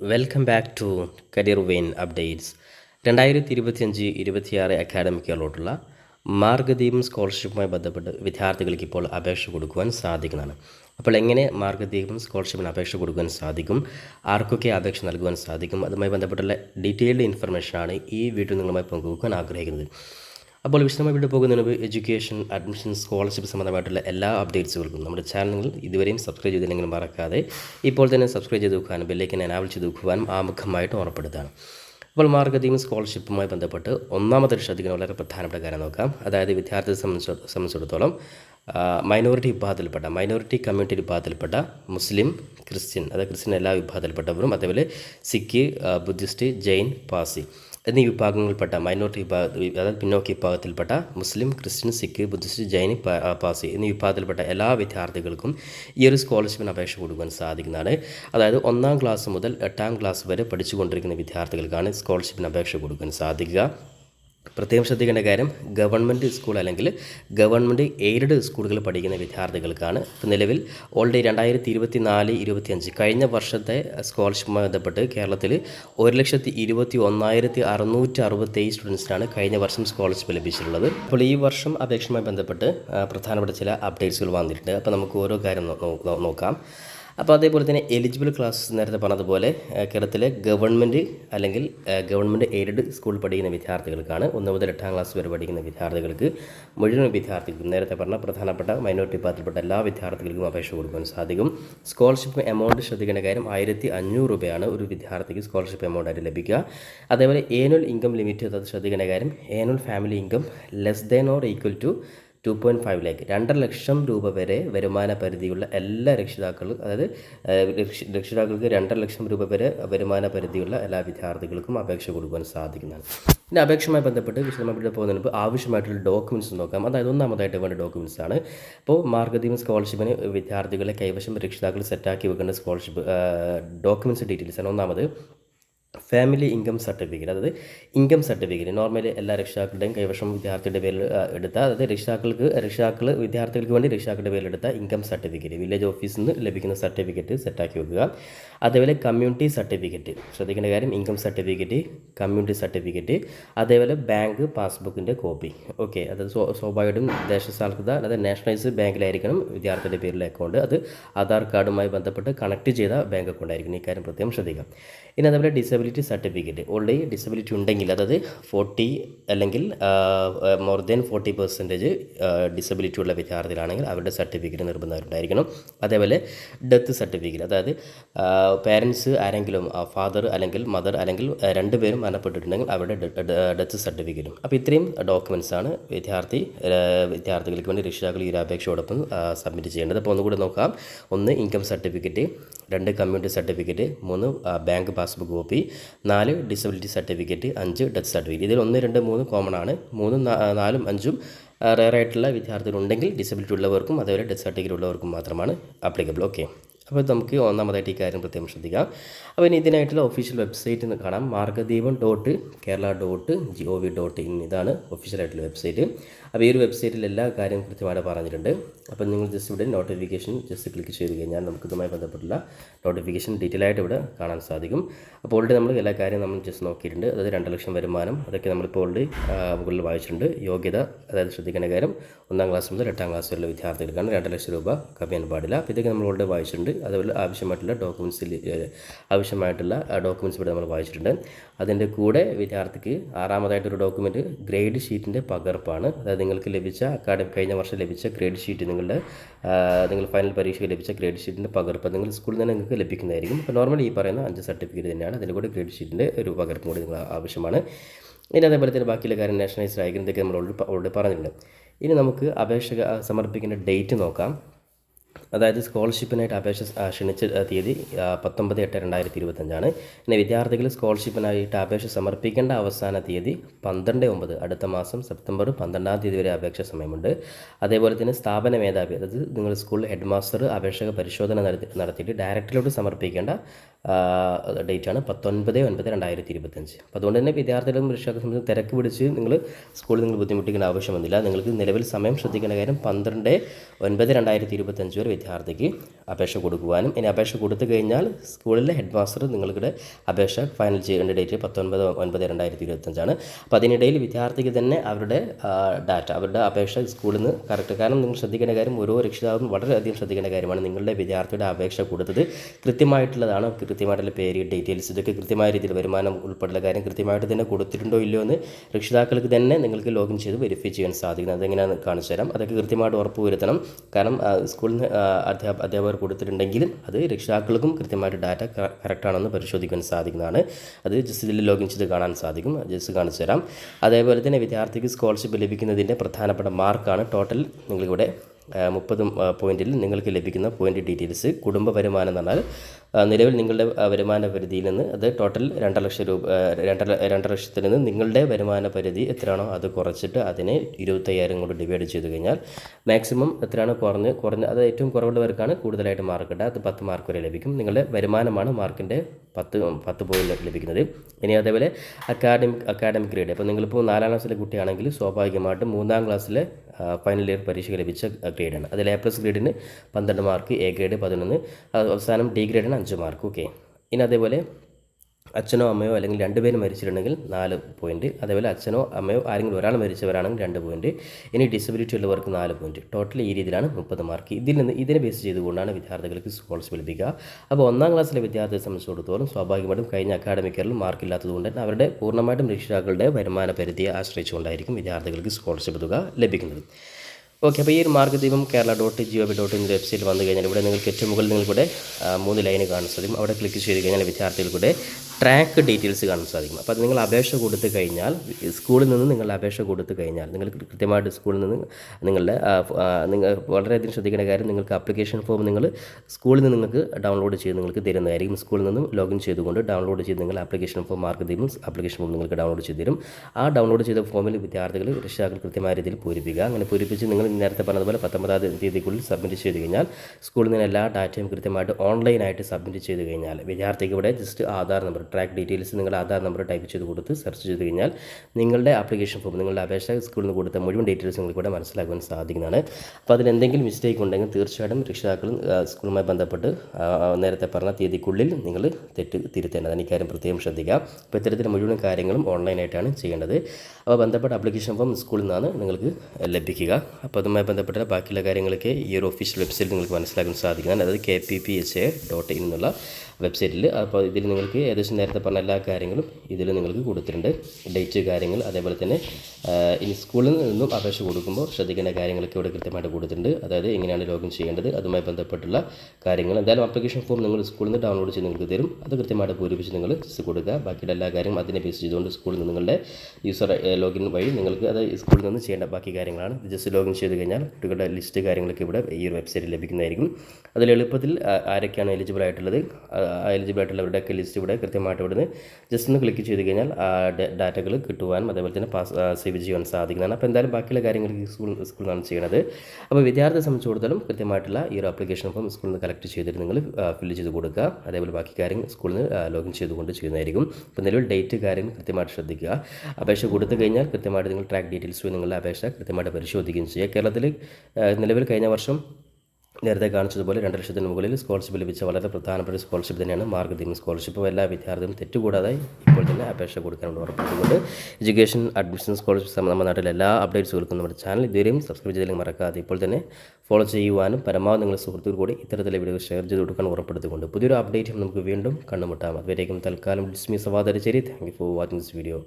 Welcome back to career vein updates രണ്ടായിരത്തി ഇരുപത്തിയഞ്ച് ഇരുപത്തിയാറ് അക്കാഡമിക്കുകളിലോട്ടുള്ള മാർഗദീപം സ്കോളർഷിപ്പുമായി ബന്ധപ്പെട്ട് വിദ്യാർത്ഥികൾക്ക് ഇപ്പോൾ അപേക്ഷ കൊടുക്കുവാൻ സാധിക്കുന്നതാണ്. അപ്പോൾ എങ്ങനെ മാർഗദീപം സ്കോളർഷിപ്പിന് അപേക്ഷ കൊടുക്കുവാൻ സാധിക്കും? ആർക്കൊക്കെ അപേക്ഷ നൽകുവാൻ സാധിക്കും? അതുമായി ബന്ധപ്പെട്ടുള്ള ഡീറ്റെയിൽഡ് ഇൻഫർമേഷനാണ് ഈ വീഡിയോ നിങ്ങളുമായി പങ്കുവെക്കാൻ ആഗ്രഹിക്കുന്നത്. അപ്പോൾ വിശദമായി വീട്ടിൽ പോകുന്നതിന് മുമ്പ് എഡ്യൂക്കേഷൻ അഡ്മിഷൻ സ്കോളർഷിപ്പ് സംബന്ധമായിട്ടുള്ള എല്ലാ അപ്ഡേറ്റ്സുകൾക്കും നമ്മുടെ ചാനലുകൾ ഇതുവരെയും സബ്സ്ക്രൈബ് ചെയ്തില്ലെങ്കിലും മറക്കാതെ ഇപ്പോൾ തന്നെ സബ്സ്ക്രൈബ് ചെയ്ത് വെക്കാനും ബെല്ലേക്ക് എനാവൽ ചെയ്ത് വെക്കുവാനും ആമുഖമായിട്ട് ഉറപ്പെടുത്താണ് അപ്പോൾ മാർഗദീം സ്കോളർഷിപ്പുമായി ബന്ധപ്പെട്ട് ഒന്നാമത്തെ ശ്രദ്ധിക്കുന്ന വളരെ പ്രധാനപ്പെട്ട കാര്യം നോക്കാം. അതായത് വിദ്യാർത്ഥിയെ സംബന്ധിച്ച സംബന്ധിച്ചിടത്തോളം മൈനോറിറ്റി വിഭാഗത്തിൽപ്പെട്ട മൈനോറിറ്റി കമ്മ്യൂണിറ്റി വിഭാഗത്തിൽപ്പെട്ട മുസ്ലിം ക്രിസ്ത്യൻ അതായത് ക്രിസ്ത്യൻ എല്ലാ വിഭാഗത്തിൽപ്പെട്ടവരും അതേപോലെ സിഖ് ബുദ്ധിസ്റ്റ് ജെയിൻ പാസി. എന്നീ വിഭാഗങ്ങളിൽപ്പെട്ട മൈനോറിറ്റി വിഭാഗ അതായത് പിന്നോക്ക വിഭാഗത്തിൽപ്പെട്ട Muslim Christian Sikh Buddhist Jaini Parsi എന്നീ വിഭാഗത്തിൽപ്പെട്ട എല്ലാ വിദ്യാർത്ഥികൾക്കും ഈ ഒരു സ്കോളർഷിപ്പിന് അപേക്ഷ കൊടുക്കാൻ സാധിക്കുന്നതാണ്. അതായത് ഒന്നാം ക്ലാസ് മുതൽ എട്ടാം ക്ലാസ് വരെ പഠിച്ചുകൊണ്ടിരിക്കുന്ന വിദ്യാർത്ഥികൾക്കാണ് സ്കോളർഷിപ്പിന് അപേക്ഷ കൊടുക്കാൻ സാധിക്കുക. പ്രത്യേകം ശ്രദ്ധിക്കേണ്ട കാര്യം ഗവൺമെന്റ് സ്കൂൾ അല്ലെങ്കിൽ ഗവൺമെന്റ് എയ്ഡഡ് സ്കൂളുകളിൽ പഠിക്കുന്ന വിദ്യാർത്ഥികൾക്കാണ്. ഇപ്പോൾ നിലവിൽ ഓൾറെഡി രണ്ടായിരത്തി ഇരുപത്തി നാല് ഇരുപത്തിയഞ്ച് കഴിഞ്ഞ വർഷത്തെ സ്കോളർഷിപ്പുമായി ബന്ധപ്പെട്ട് കേരളത്തിൽ ഒരു ലക്ഷത്തി ഇരുപത്തി ഒന്നായിരത്തി അറുന്നൂറ്റി അറുപത്തേഴ് സ്റ്റുഡൻസിനാണ് കഴിഞ്ഞ വർഷം സ്കോളർഷിപ്പ് ലഭിച്ചിട്ടുള്ളത്. അപ്പോൾ ഈ വർഷം അപേക്ഷയുമായി ബന്ധപ്പെട്ട് പ്രധാനപ്പെട്ട ചില അപ്ഡേറ്റ്സുകൾ വന്നിട്ടുണ്ട്. അപ്പോൾ നമുക്ക് ഓരോ കാര്യം നോക്കാം. അപ്പോൾ അതേപോലെ തന്നെ എലിജിബിൾ ക്ലാസ് നേരത്തെ പറഞ്ഞതുപോലെ കേരളത്തിലെ ഗവൺമെന്റ് അല്ലെങ്കിൽ ഗവൺമെന്റ് എയ്ഡഡ് സ്കൂളിൽ പഠിക്കുന്ന വിദ്യാർത്ഥികൾക്കാണ് ഒന്ന് മുതൽ എട്ടാം ക്ലാസ് വരെ പഠിക്കുന്ന വിദ്യാർത്ഥികൾക്ക് മുഴുവൻ വിദ്യാർത്ഥികൾക്കും നേരത്തെ പറഞ്ഞ പ്രധാനപ്പെട്ട മൈനോറിറ്റി വിഭാഗത്തിൽപ്പെട്ട എല്ലാ വിദ്യാർത്ഥികൾക്കും അപേക്ഷ കൊടുക്കാൻ സാധിക്കും. സ്കോളർഷിപ്പ് എമൗണ്ട് ശ്രദ്ധിക്കേണ്ട കാര്യം ആയിരത്തി അഞ്ഞൂറ് രൂപയാണ് ഒരു വിദ്യാർത്ഥിക്ക് സ്കോളർഷിപ്പ് എമൗണ്ട് ആയിട്ട് ലഭിക്കുക. അതേപോലെ ഏനുവൽ ഇൻകം ലിമിറ്റ് അത് ശ്രദ്ധിക്കേണ്ട കാര്യം annual family income less than or equal to two point five lakh രണ്ടര ലക്ഷം രൂപ വരെ വരുമാന പരിധിയുള്ള എല്ലാ രക്ഷിതാക്കളും അതായത് രക്ഷിതാക്കൾക്ക് രണ്ടര ലക്ഷം രൂപ വരെ വരുമാന പരിധിയുള്ള എല്ലാ വിദ്യാർത്ഥികൾക്കും അപേക്ഷ കൊടുക്കുവാൻ സാധിക്കുന്നതാണ്. പിന്നെ അപേക്ഷയുമായി ബന്ധപ്പെട്ട് വിശദമായിട്ട് പോകുന്നതിന് മുമ്പ് ആവശ്യമായിട്ടുള്ള ഡോക്യുമെന്റ്സ് നോക്കാം. അതായത് ഒന്നാമതായിട്ട് വേണ്ട ഡോക്യുമെന്റ്സ് ആണ്. ഇപ്പോൾ മാർഗദീപ സ്കോളർഷിപ്പിന് വിദ്യാർത്ഥികളെ കൈവശം രക്ഷിതാക്കൾ സെറ്റാക്കി വെക്കേണ്ട സ്കോളർഷിപ്പ് ഡോക്യുമെന്റ്സ് ഡീറ്റെയിൽസ് ആണ്. ഒന്നാമത് ഫാമിലി ഇൻകം സർട്ടിഫിക്കറ്റ് അതായത് ഇൻകം സർട്ടിഫിക്കറ്റ് നോർമലി എല്ലാ രക്ഷിതാക്കളുടെയും കൈവശം വിദ്യാർത്ഥിയുടെ പേരിൽ എടുത്ത അതായത് രക്ഷിതാക്കൾക്ക് രക്ഷിതാക്കൾ വിദ്യാർത്ഥികൾക്ക് വേണ്ടി രക്ഷിതാക്കളുടെ പേരിൽ എടുത്ത ഇൻകം സർട്ടിഫിക്കറ്റ് വില്ലേജ് ഓഫീസിൽ നിന്ന് ലഭിക്കുന്ന സർട്ടിഫിക്കറ്റ് സെറ്റാക്കി വെക്കുക. അതേപോലെ കമ്മ്യൂണിറ്റി സർട്ടിഫിക്കറ്റ് ശ്രദ്ധിക്കേണ്ട കാര്യം ഇൻകം സർട്ടിഫിക്കറ്റ് കമ്മ്യൂണിറ്റി സർട്ടിഫിക്കറ്റ് അതേപോലെ ബാങ്ക് പാസ്ബുക്കിന്റെ കോപ്പി ഓക്കെ അത് സ്വാഭാവികമായിട്ടും ദേശസാൽകൃത അതായത് നാഷണലൈസ്ഡ് ബാങ്കിലായിരിക്കണം വിദ്യാർത്ഥിയുടെ പേരിലെ അക്കൗണ്ട് അത് ആധാർ കാർഡുമായി ബന്ധപ്പെട്ട് കണക്ട് ചെയ്ത ബാങ്ക് അക്കൗണ്ടായിരിക്കണം ഈ കാര്യം പ്രത്യേകം ശ്രദ്ധിക്കാം ഇനി അതേപോലെ ഡിസബിലിറ്റി സർട്ടിഫിക്കറ്റ് ഓൾറെഡി ഡിസബിലിറ്റി ഉണ്ടെങ്കിൽ അതായത് ഫോർട്ടി അല്ലെങ്കിൽ more than forty percentage disability ഉള്ള വിദ്യാർത്ഥികളാണെങ്കിൽ അവരുടെ സർട്ടിഫിക്കറ്റ് നിർബന്ധമായിട്ടുണ്ടായിരിക്കണം. അതേപോലെ ഡെത്ത് സർട്ടിഫിക്കറ്റ് അതായത് പേരൻസ് ആരെങ്കിലും ഫാദർ അല്ലെങ്കിൽ മദർ അല്ലെങ്കിൽ രണ്ടുപേരും മരണപ്പെട്ടിട്ടുണ്ടെങ്കിൽ അവരുടെ ഡെത്ത് സർട്ടിഫിക്കറ്റും അപ്പോൾ ഇത്രയും ഡോക്യുമെൻസാണ് വിദ്യാർത്ഥി വിദ്യാർത്ഥികൾക്ക് വേണ്ടി രക്ഷിതാക്കൾ ഈ ഒരു അപേക്ഷയോടൊപ്പം സബ്മിറ്റ് ചെയ്യേണ്ടത്. അപ്പോൾ ഒന്നുകൂടി നോക്കാം. ഒന്ന് ഇൻകം സർട്ടിഫിക്കറ്റ് രണ്ട് കമ്മ്യൂണിറ്റി സർട്ടിഫിക്കറ്റ് മൂന്ന് ബാങ്ക് പാസ്ബുക്ക് കോപ്പി നാല് ഡിസബിലിറ്റി സർട്ടിഫിക്കറ്റ് അഞ്ച് ഡെത്ത് സർട്ടിഫിക്കറ്റ് ഇതിൽ ഒന്ന് രണ്ട് മൂന്ന് കോമൺ ആണ്. മൂന്നും നാലും അഞ്ചും റയർ ആയിട്ടുള്ള വിദ്യാർത്ഥികളുണ്ടെങ്കിൽ ഡിസബിലിറ്റി ഉള്ളവർക്കും അതേപോലെ ഡെത്ത് സർട്ടിഫിക്കറ്റ് ഉള്ളവർക്കും മാത്രമാണ് അപ്ലിക്കബിൾ ഓക്കെ അപ്പോൾ നമുക്ക് ഒന്നാമതായിട്ട് ഈ കാര്യം പ്രത്യേകം ശ്രദ്ധിക്കാം. അപ്പോൾ ഇനി ഇതിനായിട്ടുള്ള ഒഫീഷ്യൽ വെബ്സൈറ്റ് എന്ന് കാണാം. Margadeepam dot Kerala dot G O V dot in ഇതാണ് ഒഫീഷ്യലായിട്ടുള്ള വെബ്സൈറ്റ് അപ്പോൾ ഈ ഒരു വെബ്സൈറ്റിൽ എല്ലാ കാര്യവും കൃത്യമായിട്ട് പറഞ്ഞിട്ടുണ്ട്. അപ്പോൾ നിങ്ങൾ ജസ്റ്റ് ഇവിടെ നോട്ടിഫിക്കേഷൻ ജസ്റ്റ് ക്ലിക്ക് ചെയ്ത് കഴിഞ്ഞാൽ നമുക്ക് ഇതുമായി ബന്ധപ്പെട്ടുള്ള നോട്ടിഫിക്കേഷൻ ഡീറ്റെയിൽ ആയിട്ട് ഇവിടെ കാണാൻ സാധിക്കും. അപ്പോൾ ഓൾറെഡി നമ്മൾ എല്ലാ കാര്യവും നമ്മൾ ജസ്റ്റ് നോക്കിയിട്ടുണ്ട്. അതായത് രണ്ട് ലക്ഷം വരുമാനം അതൊക്കെ നമ്മളിപ്പോൾ ഓൾറെഡി മുകളിൽ വായിച്ചിട്ടുണ്ട്. യോഗ്യത അതായത് ശ്രദ്ധിക്കേണ്ട കാര്യം ഒന്നാം ക്ലാസ് മുതൽ എട്ടാം ക്ലാസ് വരെയുള്ള വിദ്യാർത്ഥികൾക്കാണ് രണ്ട് ലക്ഷം രൂപ കവിയാൻ പാടില്ല. അപ്പോൾ ഇതൊക്കെ നമ്മൾ ഓൾറെഡി വായിച്ചിട്ടുണ്ട്. അതുപോലെ ആവശ്യമായിട്ടുള്ള ഡോക്യുമെൻസിൽ ആവശ്യമായിട്ടുള്ള ഡോക്യുമെന്റ്സ് ഇവിടെ നമ്മൾ വായിച്ചിട്ടുണ്ട്. അതിന്റെ കൂടെ വിദ്യാർത്ഥിക്ക് ആറാമതായിട്ടൊരു ഡോക്യുമെന്റ് ഗ്രേഡ് ഷീറ്റിന്റെ പകർപ്പാണ്. അതായത് നിങ്ങൾക്ക് ലഭിച്ച അക്കാഡമി കഴിഞ്ഞ വർഷം ലഭിച്ച ഗ്രേഡ് ഷീറ്റ് നിങ്ങളുടെ നിങ്ങൾ ഫൈനൽ പരീക്ഷയ്ക്ക് ലഭിച്ച ഗ്രേഡ് ഷീറ്റിന്റെ പകർപ്പ് നിങ്ങൾ സ്കൂളിൽ തന്നെ നിങ്ങൾക്ക് ലഭിക്കുന്നതായിരിക്കും. അപ്പോൾ നോർമലി ഈ പറയുന്ന അഞ്ച് സർട്ടിഫിക്കറ്റ് തന്നെയാണ്. അതിന്റെ കൂടെ ഗ്രേഡ് ഷീറ്റിന്റെ ഒരു പകർപ്പ് കൂടി നിങ്ങൾ ആവശ്യമാണ്. ഇനി അതേപോലെ തന്നെ ബാക്കിയുള്ള കാര്യം നാഷണലൈസ്ഡ് ആയിരിക്കുന്നതൊക്കെ നമ്മൾ ഓൾറെഡി പറഞ്ഞിട്ടുണ്ട്. ഇനി നമുക്ക് അപേക്ഷ സമർപ്പിക്കേണ്ട ഡേറ്റ് നോക്കാം. അതായത് സ്കോളർഷിപ്പിനായിട്ട് അപേക്ഷ ക്ഷണിച്ച തീയതി പത്തൊമ്പത് എട്ട് രണ്ടായിരത്തി ഇരുപത്തഞ്ചാണ് പിന്നെ വിദ്യാർത്ഥികൾ സ്കോളർഷിപ്പിനായിട്ട് അപേക്ഷ സമർപ്പിക്കേണ്ട അവസാന തീയതി പന്ത്രണ്ട് ഒമ്പത് അടുത്ത മാസം സെപ്റ്റംബർ പന്ത്രണ്ടാം തീയതി വരെ അപേക്ഷ സമയമുണ്ട്. അതേപോലെ തന്നെ സ്ഥാപന മേധാവി അതായത് നിങ്ങൾ സ്കൂൾ ഹെഡ് മാസ്റ്റർ അപേക്ഷക പരിശോധന നടത്തി നടത്തിയിട്ട് ഡയറക്ടറിലോട്ട് സമർപ്പിക്കേണ്ട ഡേറ്റാണ് പത്തൊൻപത് ഒൻപത് രണ്ടായിരത്തി ഇരുപത്തഞ്ച് അപ്പോൾ അതുകൊണ്ട് തന്നെ വിദ്യാർത്ഥികളും രക്ഷാ സമയത്ത് തിരക്ക് പിടിച്ച് നിങ്ങൾ സ്കൂളിൽ നിങ്ങൾ ബുദ്ധിമുട്ടിക്കേണ്ട ആവശ്യമൊന്നുമില്ല നിങ്ങൾക്ക് നിലവിൽ സമയം ശ്രദ്ധിക്കേണ്ട കാര്യം പന്ത്രണ്ട് ഒൻപത് രണ്ടായിരത്തി ഇരുപത്തഞ്ച് വരെ വിദ്യാർത്ഥിക്ക് അപേക്ഷ കൊടുക്കുവാനും. ഇനി അപേക്ഷ കൊടുത്തു കഴിഞ്ഞാൽ സ്കൂളിലെ ഹെഡ് മാസ്റ്റർ നിങ്ങളുടെ അപേക്ഷ ഫൈനൽ ചെയ്യേണ്ട ഡേറ്റ് പത്തൊൻപത് ഒൻപത് രണ്ടായിരത്തി ഇരുപത്തഞ്ചാണ് അപ്പോൾ അതിനിടയിൽ വിദ്യാർത്ഥിക്ക് തന്നെ അവരുടെ ഡാറ്റ അവരുടെ അപേക്ഷ സ്കൂളിൽ നിന്ന് കറക്റ്റ് കാരണം നിങ്ങൾ ശ്രദ്ധിക്കേണ്ട കാര്യം ഓരോ രക്ഷിതാവും വളരെയധികം ശ്രദ്ധിക്കേണ്ട കാര്യമാണ്. നിങ്ങളുടെ വിദ്യാർത്ഥിയുടെ അപേക്ഷ കൊടുത്തത് കൃത്യമായിട്ടുള്ളതാണ്? കൃത്യമായിട്ടുള്ള പേര് ഡീറ്റെയിൽസ് ഇതൊക്കെ കൃത്യമായ രീതിയിൽ വരുമാനം ഉൾപ്പെടെയുള്ള കാര്യം കൃത്യമായിട്ട് തന്നെ കൊടുത്തിട്ടുണ്ടോ ഇല്ലയോ എന്ന് രക്ഷിതാക്കൾക്ക് തന്നെ നിങ്ങൾക്ക് ലോഗിൻ ചെയ്ത് വെരിഫൈ ചെയ്യാൻ സാധിക്കുന്നത്. അതെങ്ങനെയാണ് കാണിച്ചു തരാം. അതൊക്കെ കൃത്യമായിട്ട് ഉറപ്പ് വരുത്തണം കാരണം സ്കൂളിൽ നിന്ന് അധ്യാപ അധ്യാപകർ കൊടുത്തിട്ടുണ്ടെങ്കിലും അത് രക്ഷിതാക്കൾക്കും കൃത്യമായിട്ട് ഡാറ്റ കറക്റ്റാണെന്ന് പരിശോധിക്കാൻ സാധിക്കുന്നതാണ്. അത് ജസ്റ്റ് ഇതിൽ ലോഗിൻ ചെയ്ത് കാണാൻ സാധിക്കും. ജസ്റ്റ് കാണിച്ചു തരാം. അതേപോലെ തന്നെ വിദ്യാർത്ഥിക്ക് സ്കോളർഷിപ്പ് ലഭിക്കുന്നതിന്റെ പ്രധാനപ്പെട്ട മാർക്കാണ് ടോട്ടൽ. നിങ്ങളിവിടെ മുപ്പത് പോയിന്റിൽ നിങ്ങൾക്ക് ലഭിക്കുന്ന പോയിന്റ് ഡീറ്റെയിൽസ് കുടുംബ വരുമാനം എന്ന് പറഞ്ഞാൽ നിലവിൽ നിങ്ങളുടെ വരുമാന പരിധിയിൽ നിന്ന് അത് ടോട്ടൽ രണ്ടര ലക്ഷം രൂപ രണ്ടര രണ്ടര ലക്ഷത്തിൽ നിന്ന് നിങ്ങളുടെ വരുമാന പരിധി എത്രയാണോ അത് കുറച്ചിട്ട് അതിനെ ഇരുപത്തയ്യായിരം കൊണ്ട് ഡിവൈഡ് ചെയ്ത് കഴിഞ്ഞാൽ മാക്സിമം എത്രയാണ് കുറഞ്ഞ് കുറഞ്ഞ അത് ഏറ്റവും കുറവുള്ളവർക്കാണ് കൂടുതലായിട്ട് മാർക്ക് കിട്ടുക അത് പത്ത് മാർക്ക് വരെ ലഭിക്കും. നിങ്ങളുടെ വരുമാനമാണ് മാർക്കിന്റെ പത്ത് പത്ത് പോയിന്റ് ലഭിക്കുന്നത്. ഇനി അതേപോലെ അക്കാഡമിക് അക്കാഡമിക് ഗ്രേഡ് അപ്പോൾ നിങ്ങളിപ്പോൾ നാലാം ക്ലാസ്സിലെ കുട്ടിയാണെങ്കിൽ സ്വാഭാവികമായിട്ടും മൂന്നാം ക്ലാസ്സിലെ ഫൈനൽ ഇയർ പരീക്ഷ ലഭിച്ച ഗ്രേഡാണ് അതിൽ എ പ്ലസ് ഗ്രേഡിന് പന്ത്രണ്ട് മാർക്ക് എ ഗ്രേഡ് പതിനൊന്ന്. അവസാനം ഡി ഗ്രേഡിന് അഞ്ച് മാർക്ക് ഓക്കെ ഇനി അതേപോലെ അച്ഛനോ അമ്മയോ അല്ലെങ്കിൽ രണ്ടുപേരും മരിച്ചിട്ടുണ്ടെങ്കിൽ നാല് പോയിന്റ് അതേപോലെ അച്ഛനോ അമ്മയോ ആരെങ്കിലും ഒരാൾ മരിച്ചവരാണെങ്കിൽ രണ്ട് പോയിന്റ് ഇനി ഡിസബിലിറ്റി ഉള്ളവർക്ക് നാല് പോയിന്റ് ടോട്ടൽ ഈ രീതിയിലാണ് മുപ്പത് മാർക്ക് ഇതിൽ നിന്ന് ഇതിനെ ബേസ് ചെയ്തുകൊണ്ടാണ് വിദ്യാർത്ഥികൾക്ക് സ്കോളർഷിപ്പ് ലഭിക്കുക. അപ്പോൾ ഒന്നാം ക്ലാസ്സിലെ വിദ്യാർത്ഥിയെ സംബന്ധിച്ചിടത്തോളം സ്വാഭാവികമായിട്ടും കഴിഞ്ഞ അക്കാഡമിക് ഇയറിൽ മാർക്ക് ഇല്ലാത്തതുകൊണ്ട് തന്നെ അവരുടെ പൂർണമായിട്ടും രക്ഷിതാക്കളുടെ വരുമാന പരിധിയെ ആശ്രയിച്ചുകൊണ്ടായിരിക്കും വിദ്യാർത്ഥികൾക്ക് സ്കോളർഷിപ്പ് തുക ലഭിക്കുന്നത്. ഓക്കെ അപ്പോൾ ഈ ഒരു Margadeepam Kerala dot G O B dot in വെബ്സൈറ്റിൽ വന്നു കഴിഞ്ഞാൽ ഇവിടെ നിങ്ങൾക്ക് ഏറ്റവും മുകളിൽ നിങ്ങൾക്കിവിടെ മൂന്ന് ലൈന് കാണാൻ സാധിക്കും അവിടെ ക്ലിക്ക് ചെയ്ത് കഴിഞ്ഞാൽ വിദ്യാർത്ഥികൾക്കൂടെ ട്രാക്ക് ഡീറ്റെയിൽസ് കാണാൻ സാധിക്കും. അപ്പോൾ നിങ്ങൾ അപേക്ഷ കൊടുത്തു കഴിഞ്ഞാൽ സ്കൂളിൽ നിന്ന് നിങ്ങൾ അപേക്ഷ കൊടുത്തു കഴിഞ്ഞാൽ നിങ്ങൾ കൃത്യമായിട്ട് സ്കൂളിൽ നിന്ന് നിങ്ങളുടെ നിങ്ങൾ വളരെയധികം ശ്രദ്ധിക്കേണ്ട കാര്യം നിങ്ങൾക്ക് അപ്ലിക്കേഷൻ ഫോം നിങ്ങൾ സ്കൂളിൽ നിന്ന് നിങ്ങൾക്ക് ഡൗൺലോഡ് ചെയ്ത് നിങ്ങൾക്ക് തരുന്നതായിരിക്കും. സ്കൂളിൽ നിന്നും ലോഗിൻ ചെയ്തുകൊണ്ട് ഡൗൺലോഡ് ചെയ്ത് നിങ്ങൾ അപ്ലിക്കേഷൻ ഫോം മാർക്ക് തരും. അപ്ലിക്കേഷൻ ഫോം നിങ്ങൾക്ക് ഡൗൺലോഡ് ചെയ്ത് തരും. ആ ഡൗൺലോഡ് ചെയ്ത ഫോമിൽ വിദ്യാർത്ഥികൾ രക്ഷിതാക്കൾ കൃത്യമായ രീതിയിൽ പൂരിപ്പിക്കുക. അങ്ങനെ പൂരിപ്പിച്ച് നിങ്ങൾ നേരത്തെ പറഞ്ഞതുപോലെ പത്തൊമ്പതാം തീയതിക്കുള്ളിൽ സബ്മിറ്റ് ചെയ്ത് കഴിഞ്ഞാൽ സ്കൂളിൽ നിന്ന് എല്ലാ ഡാറ്റയും കൃത്യമായിട്ട് ഓൺലൈനായിട്ട് സബ്മിറ്റ് ചെയ്ത് കഴിഞ്ഞാൽ വിദ്യാർത്ഥിക്ക് ഇവിടെ just Aadhaar number track details നിങ്ങൾ ആധാർ നമ്പർ ടൈപ്പ് ചെയ്ത് കൊടുത്ത് സെർച്ച് ചെയ്ത് കഴിഞ്ഞാൽ നിങ്ങളുടെ ആപ്ലിക്കേഷൻ ഫോം നിങ്ങളുടെ അപേക്ഷ സ്കൂളിൽ നിന്ന് കൊടുത്ത മുഴുവൻ ഡീറ്റെയിൽസ് നിങ്ങൾക്ക് ഇവിടെ മനസ്സിലാക്കുവാൻ സാധിക്കുന്നതാണ്. അപ്പോൾ അതിൽ എന്തെങ്കിലും മിസ്റ്റേക്ക് ഉണ്ടെങ്കിൽ തീർച്ചയായിട്ടും രക്ഷിതാക്കളും സ്കൂളുമായി ബന്ധപ്പെട്ട് നേരത്തെ പറഞ്ഞ തീയതിക്കുള്ളിൽ നിങ്ങൾ തെറ്റ് തിരുത്തേണ്ടതാണ്. ഇക്കാര്യം പ്രത്യേകം ശ്രദ്ധിക്കുക. അപ്പോൾ ഇത്തരത്തിൽ മുഴുവൻ കാര്യങ്ങളും ഓൺലൈനായിട്ടാണ് ചെയ്യേണ്ടത്. അപ്പോൾ ബന്ധപ്പെട്ട ആപ്ലിക്കേഷൻ ഫോം സ്കൂളിൽ നിന്നാണ് നിങ്ങൾക്ക് ലഭിക്കുക. അപ്പോൾ അതുമായി ബന്ധപ്പെട്ട ബാക്കിയുള്ള കാര്യങ്ങളൊക്കെ ഈ ഒരു ഒഫീഷ്യൽ വെബ്സൈറ്റ് നിങ്ങൾക്ക് മനസ്സിലാക്കാൻ സാധിക്കുന്നതാണ്. അതായത് K P P H A dot in എന്നുള്ള വെബ്സൈറ്റിൽ അപ്പോൾ ഇതിൽ നിങ്ങൾക്ക് ഏകദേശം നേരത്തെ പറഞ്ഞ എല്ലാ കാര്യങ്ങളും ഇതിൽ നിങ്ങൾക്ക് കൊടുത്തിട്ടുണ്ട്. ഡേറ്റ് കാര്യങ്ങൾ അതേപോലെ തന്നെ ഇനി സ്കൂളിൽ നിന്നും അപേക്ഷ കൊടുക്കുമ്പോൾ ശ്രദ്ധിക്കേണ്ട കാര്യങ്ങളൊക്കെ ഇവിടെ കൃത്യമായിട്ട് കൊടുത്തിട്ടുണ്ട്. അതായത് എങ്ങനെയാണ് ലോഗിൻ ചെയ്യേണ്ടത് അതുമായി ബന്ധപ്പെട്ടുള്ള കാര്യങ്ങൾ. എന്തായാലും അപ്ലിക്കേഷൻ ഫോം നിങ്ങൾ സ്കൂളിൽ നിന്ന് ഡൗൺലോഡ് ചെയ്ത് നിങ്ങൾക്ക് തരും. അത് കൃത്യമായിട്ട് പൂരിപ്പിച്ച് നിങ്ങൾ കൊടുക്കുക. ബാക്കിയുള്ള എല്ലാ കാര്യങ്ങളും അതിനെ ബേസ് ചെയ്തുകൊണ്ട് സ്കൂളിൽ നിന്ന് നിങ്ങളുടെ യൂസർ ലോഗിൻ വഴി നിങ്ങൾക്ക് അത് സ്കൂളിൽ നിന്ന് ചെയ്യേണ്ട ബാക്കി കാര്യങ്ങളാണ്. ജസ്റ്റ് ലോഗിൻ ചെയ്ത് കഴിഞ്ഞാൽ കുട്ടികളുടെ ലിസ്റ്റ് കാര്യങ്ങളൊക്കെ ഇവിടെ ഈ ഒരു വെബ്സൈറ്റിൽ ലഭിക്കുന്നതായിരിക്കും. അതിൽ എളുപ്പത്തിൽ ആരൊക്കെയാണ് എലിജിബിൾ ആയിട്ടുള്ളത് എലിജിബിൾ ആയിട്ടുള്ളവരുടെയൊക്കെ ലിസ്റ്റ് ഇവിടെ കൃത്യമായിട്ട് ഇവിടുന്ന് ജസ്റ്റ് ഒന്ന് ക്ലിക്ക് ചെയ്ത് കഴിഞ്ഞാൽ ആ ഡാറ്റകൾ കിട്ടുവാനും അതേപോലെ തന്നെ പാസ് സേവ് ചെയ്യുവാൻ സാധിക്കുന്നതാണ്. അപ്പോൾ എന്തായാലും ബാക്കിയുള്ള കാര്യങ്ങൾ സ്കൂൾ സ്കൂളിലാണ് ചെയ്യുന്നത് അപ്പോൾ വിദ്യാർത്ഥിയെ സംബന്ധിച്ചിടത്തോളം കൃത്യമായിട്ടുള്ള ഈ ഒരു ആപ്ലിക്കേഷൻ ഫോം സ്കൂളിൽ നിന്ന് കളക്ട് ചെയ്തിട്ട് നിങ്ങൾ ഫില്ല് ചെയ്ത് കൊടുക്കുക. അതേപോലെ ബാക്കി കാര്യങ്ങൾ സ്കൂളിൽ നിന്ന് ലോഗിൻ ചെയ്തുകൊണ്ട് ചെയ്യുന്നതായിരിക്കും. അപ്പോൾ നിലവിൽ ഡേറ്റ് കാര്യങ്ങൾ കൃത്യമായിട്ട് ശ്രദ്ധിക്കുക. അപേക്ഷ കൊടുത്തു കഴിഞ്ഞാൽ കൃത്യമായിട്ട് നിങ്ങൾ ട്രാക്ക് ഡീറ്റെയിൽസ് നിങ്ങളുടെ അപേക്ഷ കൃത്യമായിട്ട് പരിശോധിക്കുകയും ചെയ്യുക. കേരളത്തിൽ നിലവിൽ കഴിഞ്ഞ വർഷം നേരത്തെ കാണിച്ചതുപോലെ രണ്ട് ലക്ഷത്തിന് മുകളിൽ സ്കോളർഷിപ്പ് ലഭിച്ച വളരെ പ്രധാനപ്പെട്ട സ്കോളർഷിപ്പ് തന്നെയാണ് മാർഗദീപം സ്കോളർഷിപ്പ് എല്ലാ വിദ്യാർത്ഥികളും തെറ്റുകൂടാതെ ഇപ്പോൾ തന്നെ അപേക്ഷ കൊടുക്കാനുള്ള ഉറപ്പിച്ചുകൊണ്ട് എഡ്യൂക്കേഷൻ അഡ്മിഷൻ സ്കോളർഷിപ്പ് നമ്മുടെ നാട്ടിലെ എല്ലാ അപ്ഡേറ്റ്സുകൾക്കും നമ്മുടെ ചാനൽ ഇതുവരെയും സബ്സ്ക്രൈബ് ചെയ്തില്ലെങ്കിൽ മറക്കാതെ ഇപ്പോൾ തന്നെ ഫോളോ ചെയ്യുവാനും പരമാവധി നിങ്ങളുടെ സുഹൃത്തുക്കൾ കൂടി ഇത്തരത്തിലെ വീഡിയോ ഷെയർ ചെയ്ത് കൊടുക്കാൻ ഉറപ്പെടുത്തുകൊണ്ട് പുതിയൊരു അപ്ഡേറ്റ് നമുക്ക് വീണ്ടും കണ്ടുമുട്ടാം അതുവരേക്കും തൽക്കാലം ഡിസ്മി സവാദരിച്ചേരി thank you for watching this video